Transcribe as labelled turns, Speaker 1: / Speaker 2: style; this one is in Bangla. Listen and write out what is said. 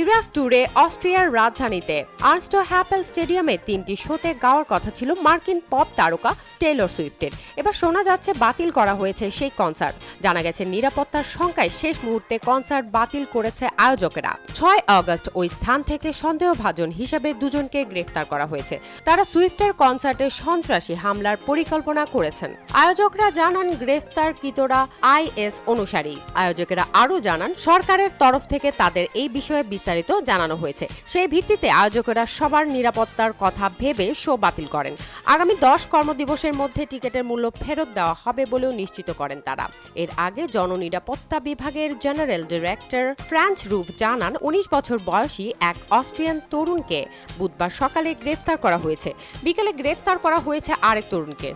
Speaker 1: ইরাস ট্যুরে অস্ট্রিয়ার রাজধানীতে আর্নস্টো হ্যাপেল স্টেডিয়ামে তিনটি শোতে গাওয়ার কথা ছিল মার্কিন পপ তারকা টেলর সুইফটের। এবার শোনা যাচ্ছে বাতিল করা হয়েছে সেই কনসার্ট। জানা গেছে নিরাপত্তার শঙ্কায় শেষ মুহূর্তে কনসার্ট বাতিল করেছে আয়োজকেরা। ছয় আগস্ট ওই স্থান থেকে সন্দেহভাজন হিসেবে দুজনকে গ্রেফতার করা হয়েছে। তারা সুইফটের কনসার্টে সন্ত্রাসী হামলার পরিকল্পনা করেছেন। আয়োজকরা জানান গ্রেফতারকৃতরা আইএস অনুসারী। আয়োজকেরা আরও জানান, সরকারের তরফ থেকে তাদের এই বিষয়ে বিস্তারিত জানানো হয়েছে। সেই ভিত্তিতে আয়োজকেরা সবার নিরাপত্তার কথা ভেবে শো বাতিল করেন। আগামী দশ কর্মদিবসের মধ্যে টিকিটের মূল্য ফেরত দেওয়া হবে বলেও নিশ্চিত করেন তারা। এর আগে জননিরাপত্তা বিভাগের জেনারেল ডিরেক্টর ফ্রান্স রুফ জানান, উনিশ বছর বয়সী এক অস্ট্রিয়ান তরুণকে বুধবার সকালে গ্রেফতার করা হয়েছে। বিকেলে গ্রেফতার করা হয়েছে আরেক তরুণকে।